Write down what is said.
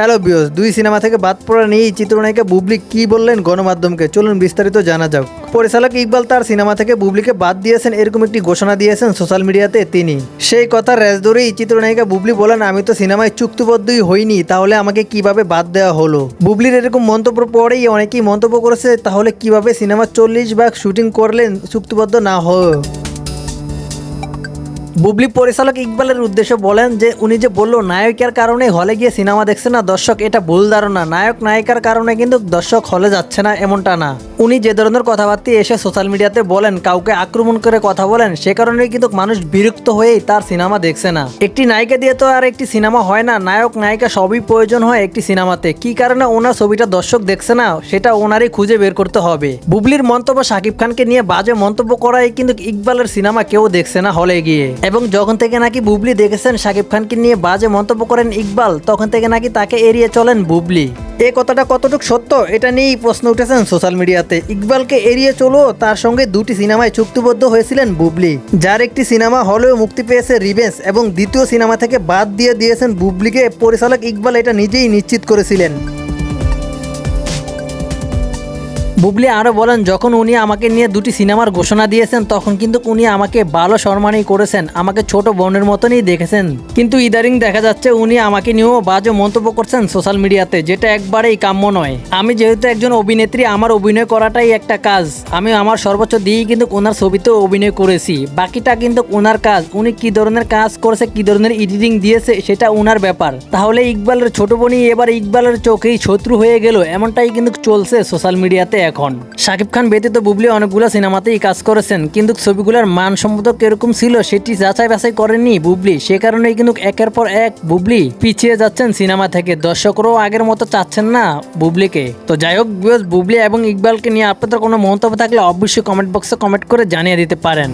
Hello বিয়স দুই cinema থেকে বাদ পড়া নিয়েই চিত্রনায়িকা বুবলি কি বললেন গণমাধ্যমকে? চলুন বিস্তারিত জানা যাক। পরিচালক ইকবাল তার সিনেমা থেকে বুবলিকে বাদ দিয়েছেন এরকম একটি ঘোষণা দিয়েছেন সোশ্যাল মিডিয়াতে তিনি। সেই কথা রেজ ধরেই চিত্রনায়িকা বুবলি বলেন, আমি তো সিনেমায় চুক্তিবদ্ধই হইনি, তাহলে আমাকে কীভাবে বাদ দেওয়া হলো? বুবলির এরকম মন্তব্য পরেই অনেকেই মন্তব্য করেছে, তাহলে কীভাবে সিনেমা চল্লিশ ভাগ শুটিং করলেন চুক্তিবদ্ধ না হয় বুবলি পরিচালক ইকবালের উদ্দেশ্যে বলেন যে, উনি যে বলল, নায়কের কারণে হলে গিয়ে সিনেমা দেখছে না, দর্শক, এটা ভুল ধারণা। নায়ক, নায়িকার কারণে কিন্তু দর্শক হলে যাচ্ছে না, এমনটা না। উনি যে ধরনের কথাবার্তা এসে সোশ্যাল মিডিয়াতে বলেন, কাউকে আক্রমণ করে কথা বলেন, সে কারণেই কিন্তু মানুষ বিরক্ত হয়েই তার সিনেমা দেখছে না। একটি নায়িকা দিয়ে তো আর একটি সিনেমা হয় না। নায়ক, নায়িকা সবই প্রয়োজন হয় একটি সিনেমাতে। কি কারণে ওনার ছবিটা দর্শক দেখছে না, সেটা ওনারই খুঁজে বের করতে হবে। বুবলির মন্তব্য শাকিব খানকে নিয়ে বাজে মন্তব্য করায় কিন্তু ইকবালের সিনেমা কেউ দেখছে না হলে গিয়ে। এবং যখন থেকে নাকি বুবলি দেখেছেন শাকিব খানকে নিয়ে বাজে মন্তব্য করেন ইকবাল, তখন থেকে নাকি তাকে এড়িয়ে চলেন বুবলি। এ কথাটা কতটুকু সত্য, এটা নিয়েই প্রশ্ন উঠেছেন সোশ্যাল মিডিয়াতে। ইকবালকে এড়িয়ে চলো তার সঙ্গে দুটি সিনেমায় চুক্তিবদ্ধ হয়েছিলেন বুবলি। যার একটি সিনেমা হলেও মুক্তি পেয়েছে রিভেন্স এবং দ্বিতীয় সিনেমা থেকে বাদ দিয়ে দিয়েছেন বুবলিকে। পরিচালক ইকবাল এটা নিজেই নিশ্চিত করেছিলেন। বুবলি আরও বলেন, যখন উনি আমাকে নিয়ে দুটি সিনেমার ঘোষণা দিয়েছেন, তখন কিন্তু উনি আমাকে ভালো সম্মানই করেছেন। আমাকে ছোট বোনের মতনই দেখেছেন। কিন্তু ইদারিং দেখা যাচ্ছে উনি আমাকে নিয়েও বাজে মন্তব্য করছেন সোশ্যাল মিডিয়াতে, যেটা একবারেই কাম্য নয়। আমি যেহেতু একজন অভিনেত্রী, আমার অভিনয় করাটাই একটা কাজ। আমি আমার সর্বোচ্চ দিয়েই কিন্তু ওনার ছবিতেও অভিনয় করেছি। বাকিটা কিন্তু ওনার কাজ। উনি কি ধরনের কাজ করেছে, কি ধরনের এডিটিং দিয়েছে, সেটা ওনার ব্যাপার। তাহলে ইকবালের ছোট বোনই এবার ইকবালের চোখেই শত্রু হয়ে গেল, এমনটাই কিন্তু চলছে সোশ্যাল মিডিয়াতে এখন। শাকিব খান ব্যতীত বুবলি অনেকগুলো সিনেমাতেই কাজ করেছেন, কিন্তু ছবিগুলোর মানসম্মত কীরকম ছিল সেটি যাচাই বাছাই করেনি বুবলি। সে কারণেই কিন্তু একের পর এক বুবলি পিছিয়ে যাচ্ছেন সিনেমা থেকে। দর্শকরাও আগের মতো চাচ্ছেন না বুবলিকে। তো যাই হোক বুবলি এবং ইকবালকে নিয়ে আপনাদের কোনো মন্তব্য থাকলে অবশ্যই কমেন্ট বক্সে কমেন্ট করে জানিয়ে দিতে পারেন।